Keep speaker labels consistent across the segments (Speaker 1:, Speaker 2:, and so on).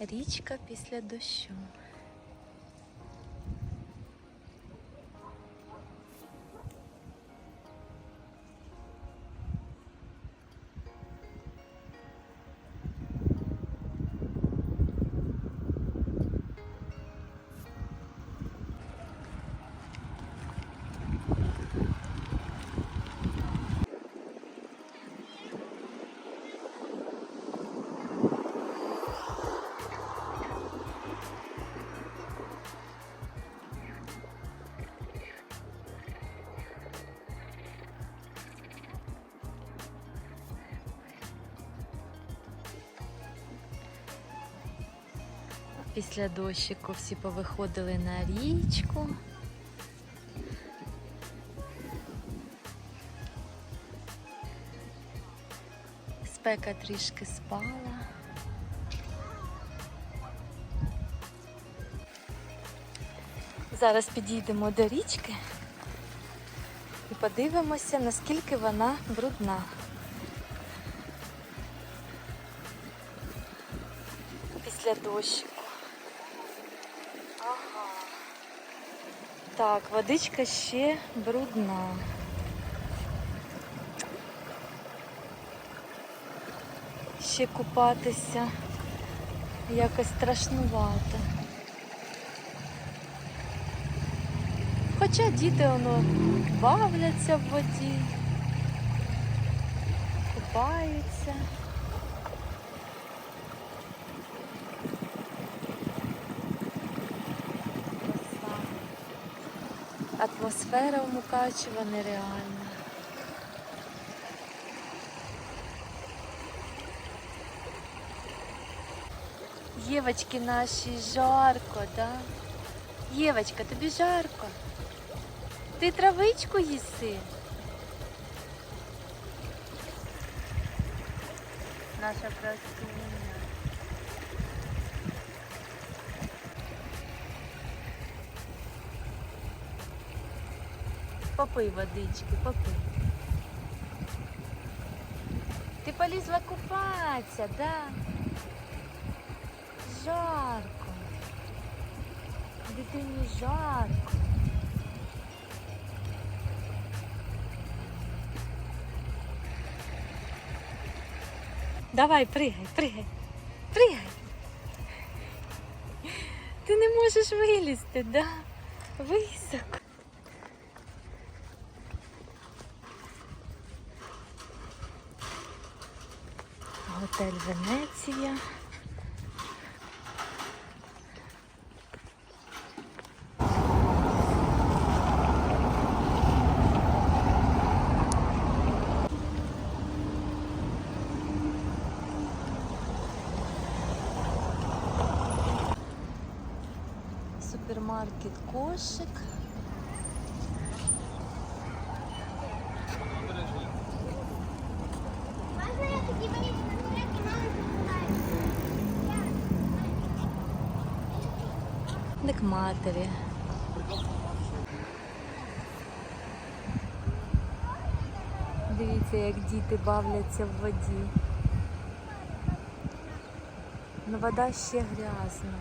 Speaker 1: Річка після дощу. Після дощику всі повиходили на річку. Спека трішки спала. Зараз підійдемо до річки і подивимося, наскільки вона брудна. Після дощику. Так, водичка ще брудна. Ще купатися якось страшнувато. Хоча діти воно бавляться в воді, купаються. Краса. Атмосфера у Мукачева нереальна. Євочки наші жарко, да? Євочка, тобі жарко. Ти травичку їси. Наша красуня. Попий водички, попий. Ти полізла купатися, да? Жарко. Дитині жарко. Давай, пригай, пригай, пригай. Ти не можеш вилізти, да? Високо. Готель Венеція. Супермаркет кошик. Матері. Дивіться, як діти бавляться в воді. Ну вода ще грязна.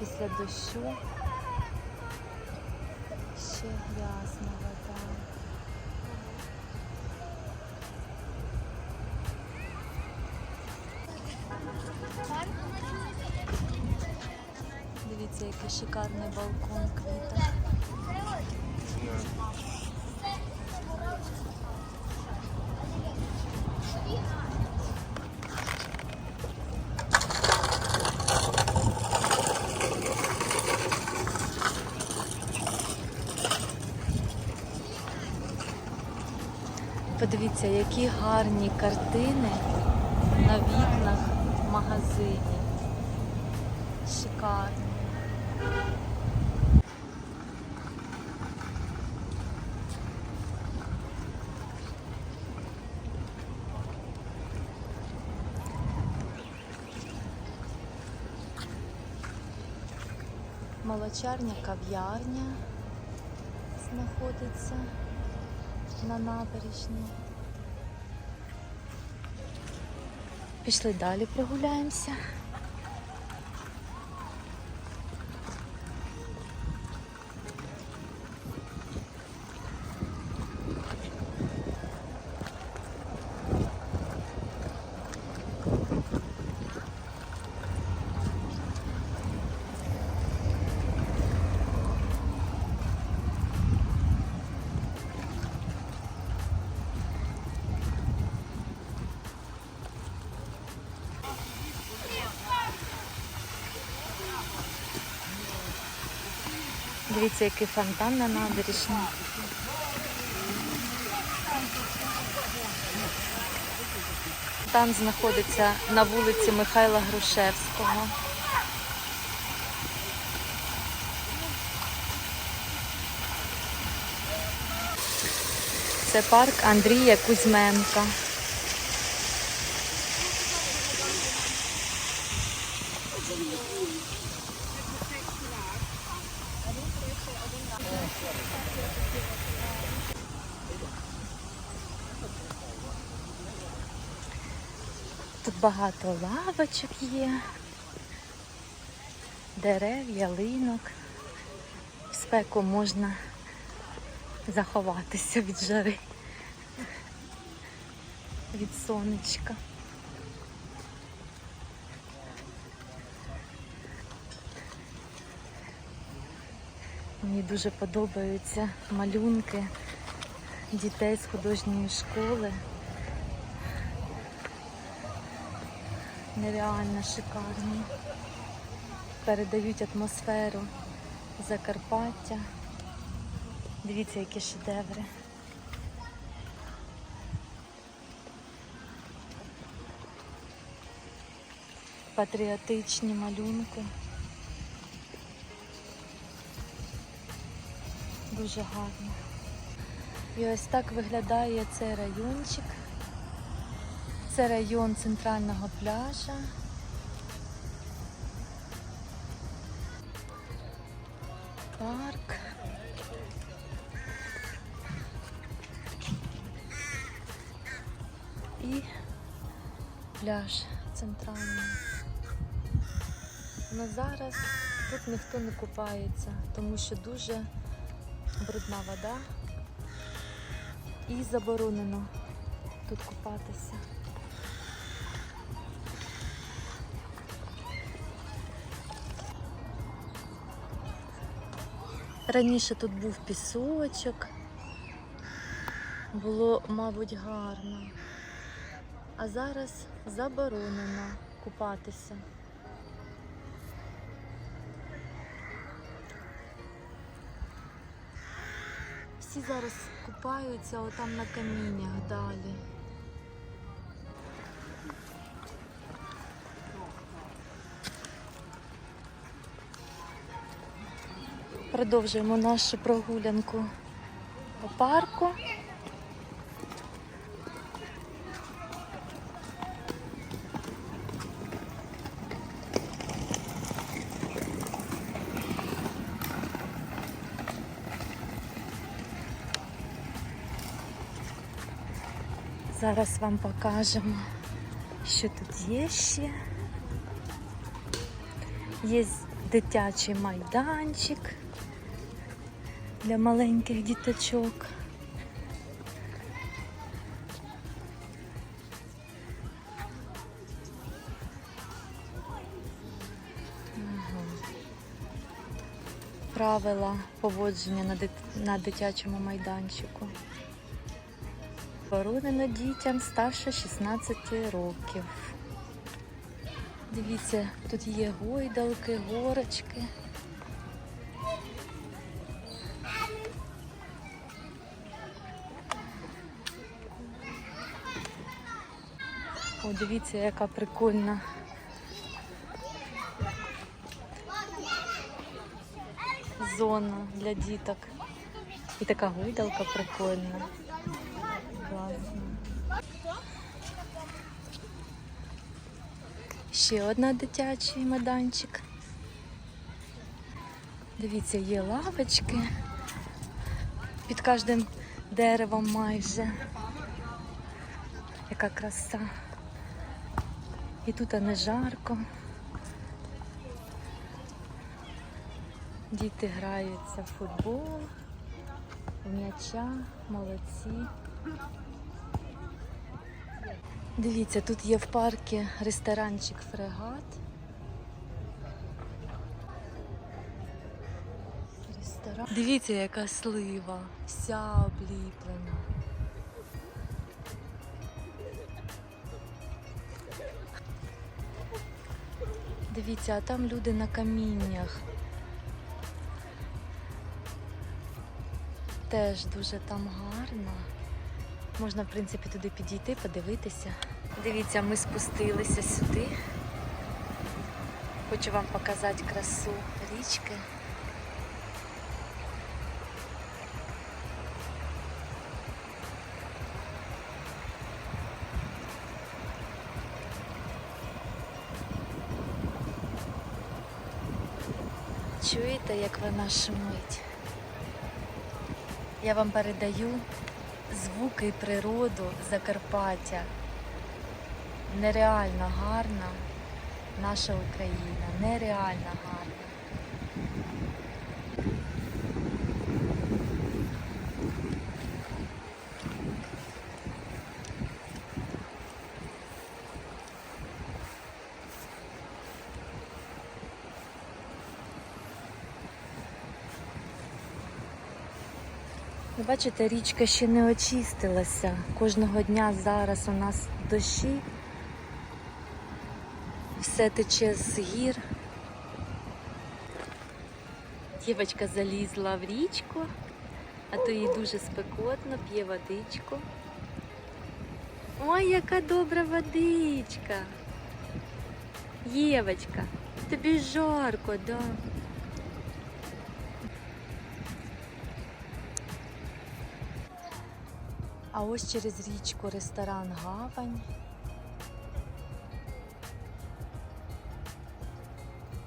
Speaker 1: Після дощу ще грязна шикарний балкон квіток. Подивіться, які гарні картини на вікнах в Молочарня, кав'ярня знаходиться на набережній. Пішли далі прогуляємося. Дивіться, який фонтан на набережній. Фонтан знаходиться на вулиці Михайла Грушевського. Це парк Андрія Кузьменка. Багато лавочок є, дерев, ялинок. В спеку можна заховатися від жари, від сонечка. Мені дуже подобаються малюнки дітей з художньої школи. Нереально шикарні. Передають атмосферу Закарпаття. Дивіться, які шедеври. Патріотичні малюнки. Дуже гарно. І ось так виглядає цей райончик. Це район центрального пляжа. Парк. І пляж центральний. Але зараз тут ніхто не купається, тому що дуже брудна вода і заборонено тут купатися. Раніше тут був пісочок, було, мабуть, гарно, а зараз заборонено купатися. Всі зараз купаються отам на каміннях далі. Продовжуємо нашу прогулянку по парку. Зараз вам покажемо, що тут є ще. Є дитячий майданчик для маленьких діточок. Правила поводження на, дит- на дитячому майданчику. Заборонено дітям старше 16 років. Дивіться, тут є гойдалки, горочки. О, дивіться, яка прикольна. Зона для діток. І така гойдалка прикольна. Класно. Ще одна дитячий майданчик. Дивіться, є лавочки під кожним деревом майже. Яка краса. І тут не жарко. Діти граються в футбол, в м'яча, молодці. Дивіться, тут є в парку ресторанчик фрегат. Ресторан. Дивіться, яка слива, вся обліплена. Дивіться, а там люди на каміннях. Теж дуже там гарно. Можна, в принципі, туди підійти, подивитися. Дивіться, ми спустилися сюди. Хочу вам показати красу річки. Чуєте, як вона шумить? Я вам передаю звуки і природу Закарпаття. Нереально гарна наша Україна, нереально гарна. Бачите, річка ще не очистилася. Кожного дня зараз у нас дощі. Все тече з гір. Дівочка залізла в річку, а то їй дуже спекотно, п'є водичку. Ой, яка добра водичка. Євочка, тобі жарко, да? А ось через річку ресторан Гавань.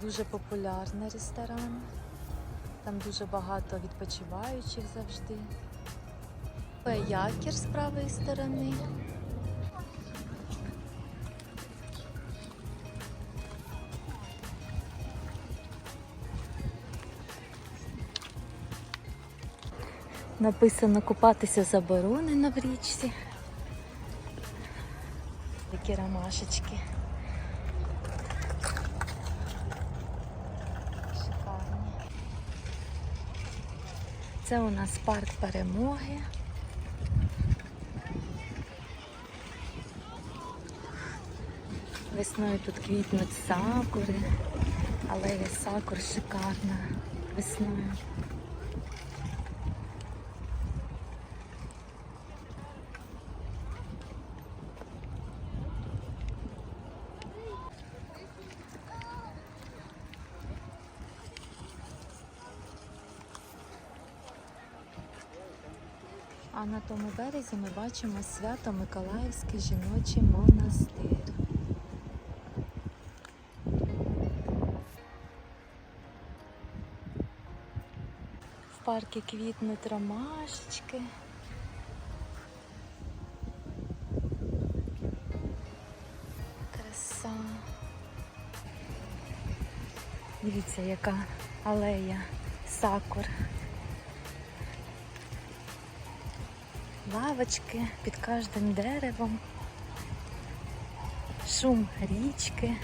Speaker 1: Дуже популярний ресторан. Там дуже багато відпочиваючих завжди. Якір з правої сторони. Написано купатися заборонено в річці. Такі ромашечки. Шикарні. Це у нас парк перемоги. Весною тут квітнуть сакури, алея сакур шикарна весною. А на тому березі ми бачимо свято Миколаївський жіночий монастир. В парку квітнуть ромашечки. Краса. Дивіться, яка алея сакур. Лавочки під кожним деревом, шум річки.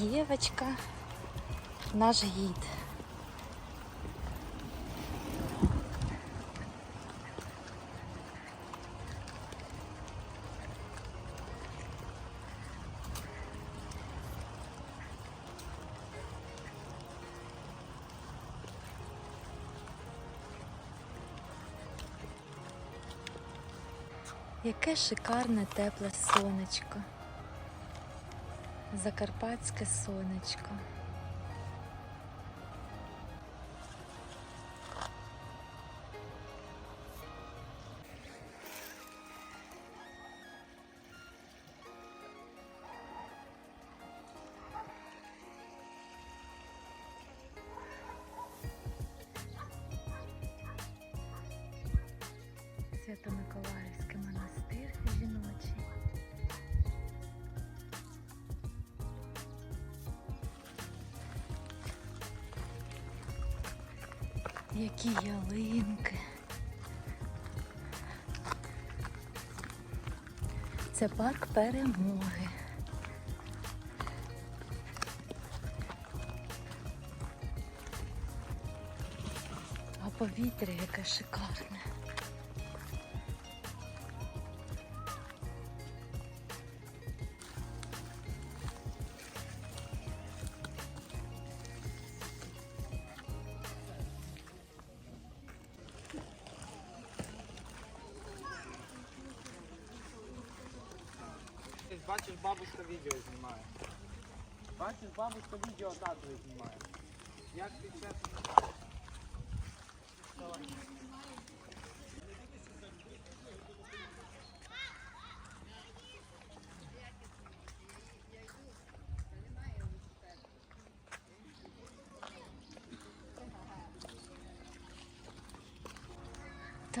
Speaker 1: Євочка, наш гід. Яке шикарне тепле сонечко. Закарпатське сонечко. Це парк перемоги. А повітря яке шикарне.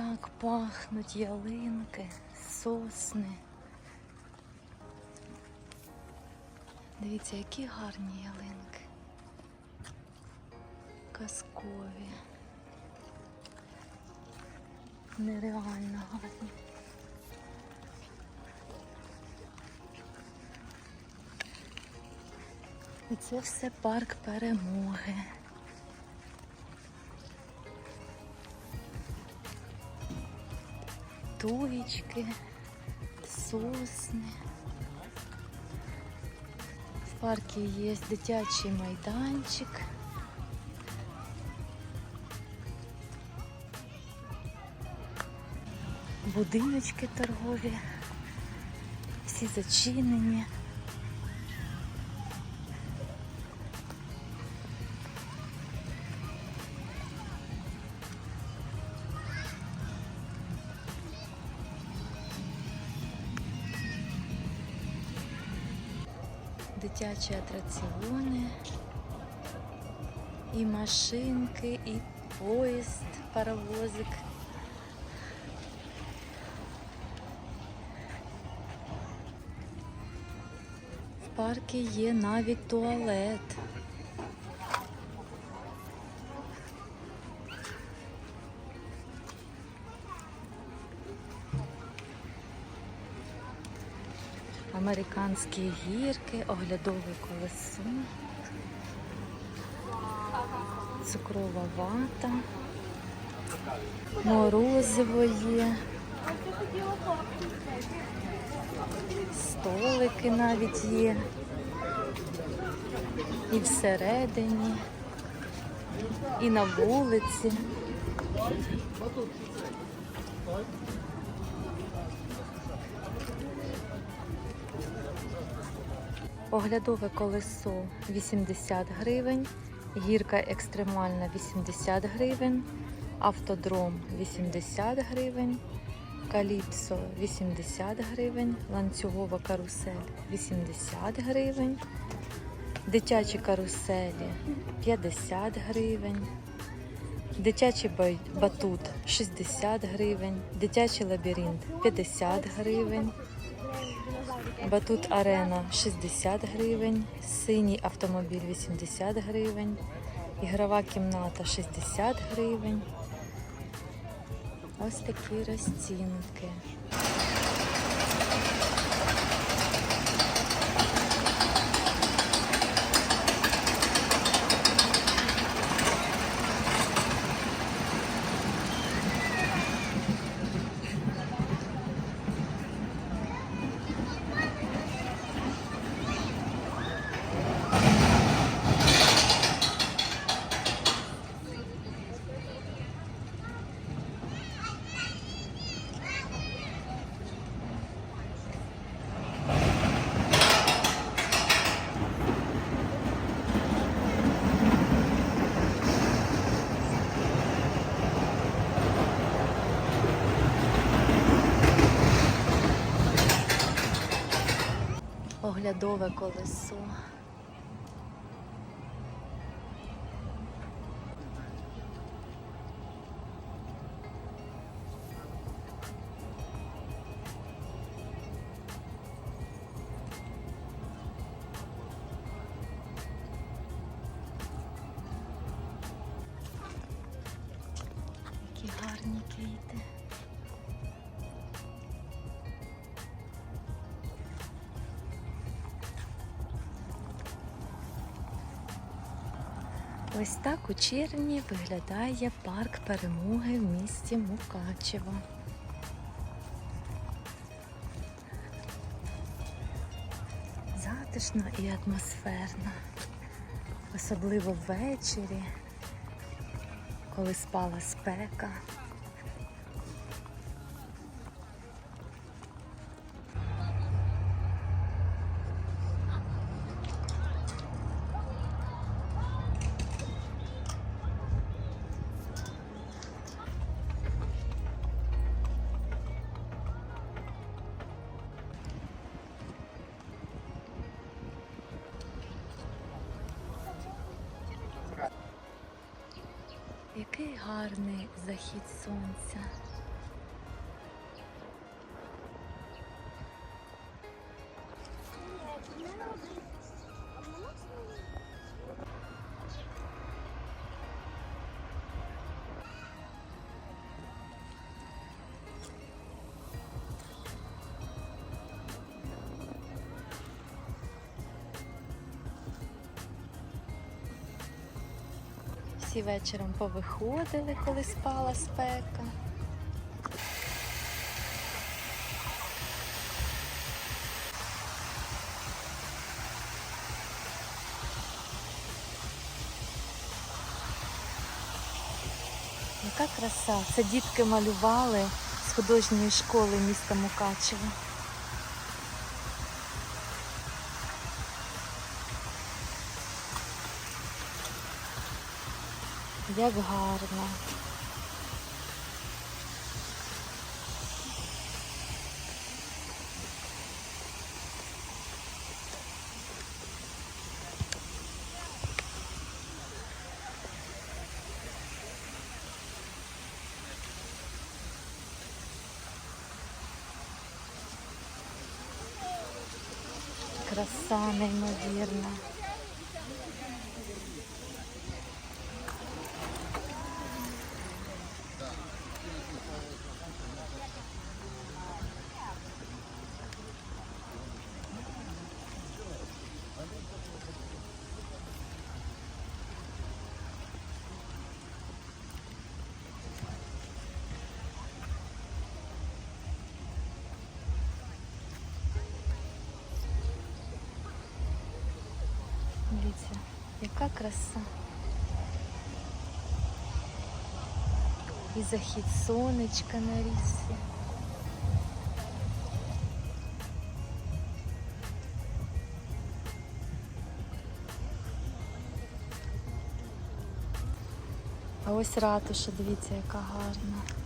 Speaker 1: Так пахнуть ялинки, сосни. Дивіться, які гарні ялинки. Казкові. Нереально гарні. І це все парк перемоги. Туєчки, сосни. В парку є дитячий майданчик. Будиночки торгові, всі зачинені. Дитячі атракціони, і машинки, і поїзд, паровозик. В парку є навіть туалет. Американські гірки, оглядове колесо, цукрова вата, морозиво є, столики навіть є. І всередині, і на вулиці. Оглядове колесо 80 гривень, гірка екстремальна 80 гривень, автодром 80 гривень, каліпсо 80 гривень, ланцюгова карусель 80 гривень, дитячі каруселі 50 гривень, дитячий батут 60 гривень, дитячий лабіринт 50 гривень. Батут Арена 60 гривень, синій автомобіль 80 гривень, ігрова кімната 60 гривень. Ось такі розцінки. Оглядове колесо. Так у червні виглядає парк перемоги в місті Мукачево. Затишно і атмосферно, особливо ввечері, коли спала спека. Всі вечором повиходили, коли спала спека. Яка краса! Це дітки малювали з художньої школи міста Мукачево. Як гарно. Краса Дивіться, яка краса. І захід сонечка на річці. А ось ратуша, дивіться, яка гарна.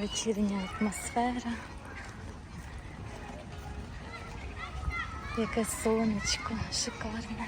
Speaker 1: Вечірня атмосфера. Яке сонечко шикарне.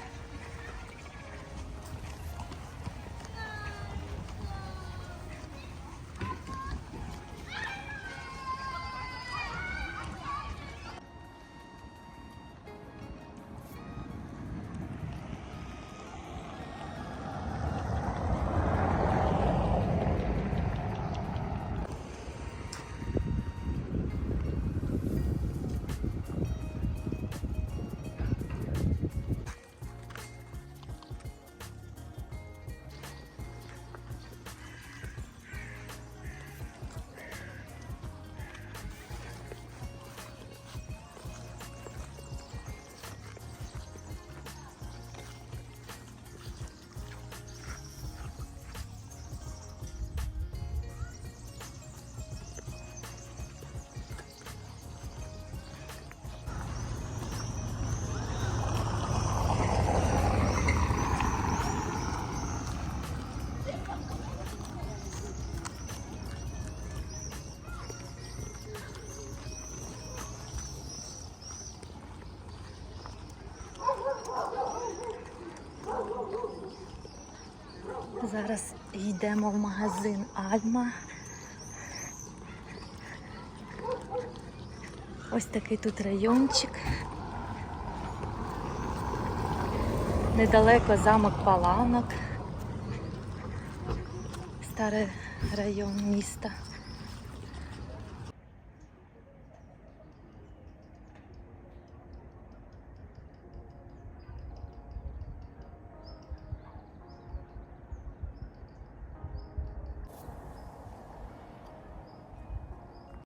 Speaker 1: Зараз йдемо в магазин Альма. Ось такий тут райончик. Недалеко замок Паланок. Старий район міста.